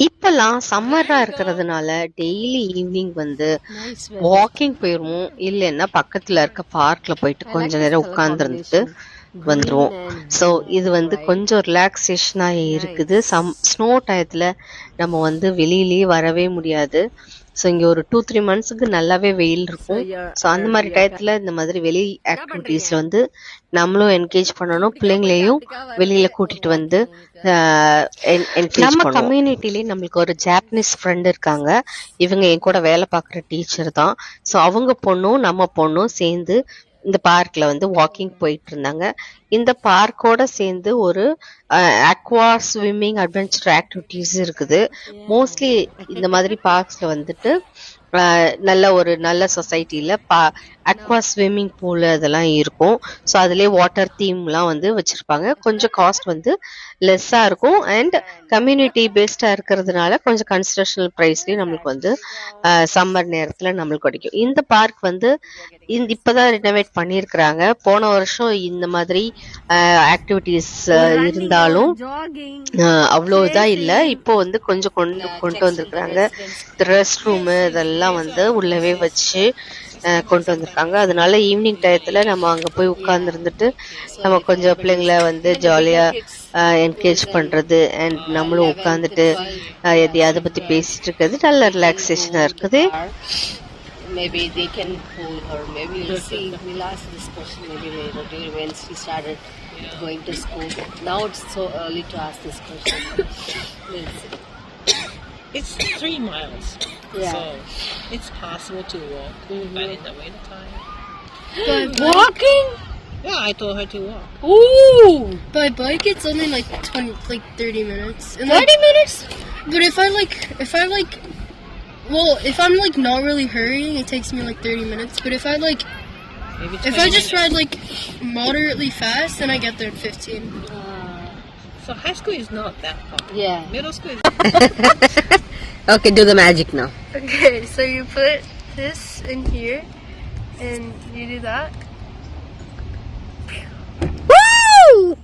இப்பல்லாம் சம்மரா இருக்கிறதுனால daily evening வந்து வாக்கிங் போயிருவோம். இல்லைன்னா பக்கத்துல இருக்க பார்க்ல போயிட்டு கொஞ்ச நேரம் உட்கார்ந்து இருந்துட்டு வந்துருவோம். ஸோ இது வந்து கொஞ்சம் ரிலாக்ஸேஷனா இருக்குது. சம் ஸ்னோ டயத்துல நம்ம வந்து வெளியிலயே வரவே முடியாது. ஸோ இங்க ஒரு டூ த்ரீ மந்த்ஸுக்கு நல்லாவே வெயில் இருக்கும். ஸோ அந்த மாதிரி டயத்துல இந்த மாதிரி வெளி ஆக்டிவிட்டீஸ்ல வந்து நம்மளும் என்கேஜ் பண்ணணும் பிள்ளைங்களையும் வெளியில கூட்டிட்டு வந்து நம்ம கம்யூனிட்டிலேயே நம்மளுக்கு ஒரு ஜாப்பனீஸ் ஃப்ரெண்ட் இருக்காங்க. இவங்க என் கூட வேலை பார்க்குற டீச்சர் தான். ஸோ அவங்க பொண்ணும் நம்ம பொண்ணும் சேர்ந்து இந்த பார்க்ல வந்து வாக்கிங் போயிட்டு இருந்தாங்க இந்த பார்க்கோட சேர்ந்து ஒரு அக்வா ஸ்விம்மிங் அட்வென்ச்சர் ஆக்டிவிட்டீஸ் இருக்குது. மோஸ்ட்லி இந்த மாதிரி பார்க்ஸ்ல வந்துட்டு நல்ல ஒரு நல்ல சொசைட்டில பா அக்வா ஸ்விம்மிங் பூல் அதெல்லாம் இருக்கும். ஸோ அதுலேயே வாட்டர் தீம்லாம் வந்து வச்சிருப்பாங்க. கொஞ்சம் காஸ்ட் வந்து லெஸ்ஸாக இருக்கும். அண்ட் கம்யூனிட்டி பேஸ்டாக இருக்கிறதுனால கொஞ்சம் கன்ஸ்ட்ரக்ஷனல் ப்ரைஸ்லேயும் நம்மளுக்கு வந்து சம்மர் நேரத்தில் நம்மளுக்கு கிடைக்கும். இந்த பார்க் வந்து இந்த இப்போதான் ரினோவேட் பண்ணியிருக்கிறாங்க. போன வருஷம் இந்த மாதிரி ஆக்டிவிட்டீஸ் இருந்தாலும் அவ்வளோ இதா இல்ல. இப்போ வந்து கொஞ்சம் கொண்டு கொண்டு வந்திருக்கிறாங்க. ரெஸ்ட் ரூம் இதெல்லாம் வந்து உள்ளவே வச்சு கொண்டு வந்திருக்காங்க அதனால ஈவினிங் டயத்துல நம்ம அங்க போய் உட்கார்ந்து இருந்துட்டு நம்ம கொஞ்சம் பிள்ளைங்களை வந்து ஜாலியா என்கேஜ் பண்றது அண்ட் நம்மளும் உட்காந்துட்டு எதையாவது பத்தி பேசிட்டு இருக்கிறது நல்ல ரிலாக்ஸேஷனா இருக்குது maybe they can pull her. Maybe we'll see. We'll ask this question maybe later during when she started going to school. Now it's so early to ask this question. We'll see. It's three miles. Yeah. So it's possible to walk, mm-hmm. but in the wintertime. Walking? Yeah, I told her to walk. Ooh! By bike, it's only like 20, like 30 minutes. And 30 minutes? But if I like, if I like, well, if I'm like not really hurrying, it takes me like 30 minutes. But if I like, Maybe if I just minutes. ride like moderately fast, then I get there in 15. So high school is not that far. Yeah. Middle school is Okay, do the magic now. Okay, so you put this in here and you do that. Woo!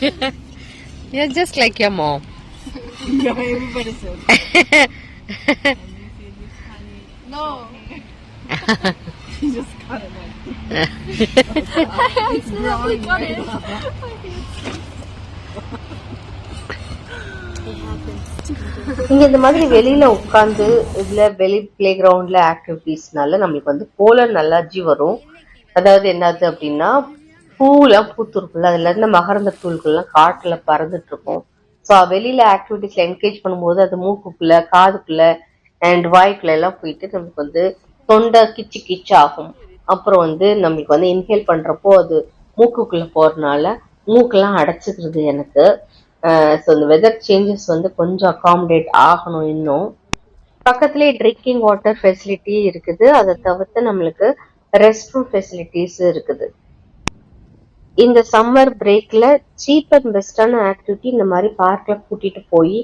You're just like your mom. yeah, everybody says. no. she just cut it like. I accidentally cut it. இங்க இந்த மாதிரி வெளியில உட்காந்து இதுல வெளி play கிரவுண்ட்ல ஆக்டிவிட்டிஸ்னால நம்மளுக்கு வந்து போலர் நல்லாஜி வரும். அதாவது என்னது அப்படின்னா பூலாம் பூத்துருக்குல்ல அதுல இருந்து மகரந்த தூள்கள்லாம் காட்டுல பறந்துட்டு இருக்கும் ஸோ வெளியில ஆக்டிவிட்டிஸ்ல என்கரேஜ் பண்ணும்போது அது மூக்குக்குள்ள காதுக்குள்ள அண்ட் வாய்க்குள்ள எல்லாம் போயிட்டு நமக்கு வந்து தொண்டை கிச்சு கிச்சு ஆகும். அப்புறம் வந்து நம்மளுக்கு வந்து இன்ஹேல் பண்றப்போ அது மூக்குக்குள்ள போறதுனால மூக்கெல்லாம் அடைச்சிக்கிறது எனக்கு. ஸோ இந்த வெதர் சேஞ்சஸ் வந்து கொஞ்சம் அகாமடேட் ஆகணும் இன்னும். பக்கத்துலேயே ட்ரிங்கிங் வாட்டர் ஃபெசிலிட்டி இருக்குது. அதை தவிர்த்து நம்மளுக்கு ரெஸ்ட் ரூம் ஃபெசிலிட்டிஸ் இருக்குது. இந்த சம்மர் பிரேக்ல சீப் அண்ட் பெஸ்டான ஆக்டிவிட்டி இந்த மாதிரி பார்க்ல கூட்டிட்டு போய்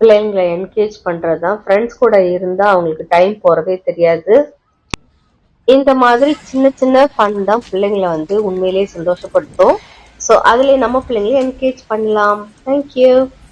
பிள்ளைங்களை என்கேஜ் பண்றதுதான். ஃப்ரெண்ட்ஸ் கூட இருந்தா அவங்களுக்கு டைம் போறதே தெரியாது. இந்த மாதிரி சின்ன சின்ன ஃபன் தான் பிள்ளைங்களை வந்து உண்மையிலேயே சந்தோஷப்படுத்தும். ஸோ அதுலேயே நம்ம பிள்ளைங்களை என்கேஜ் பண்ணலாம். தேங்க்யூ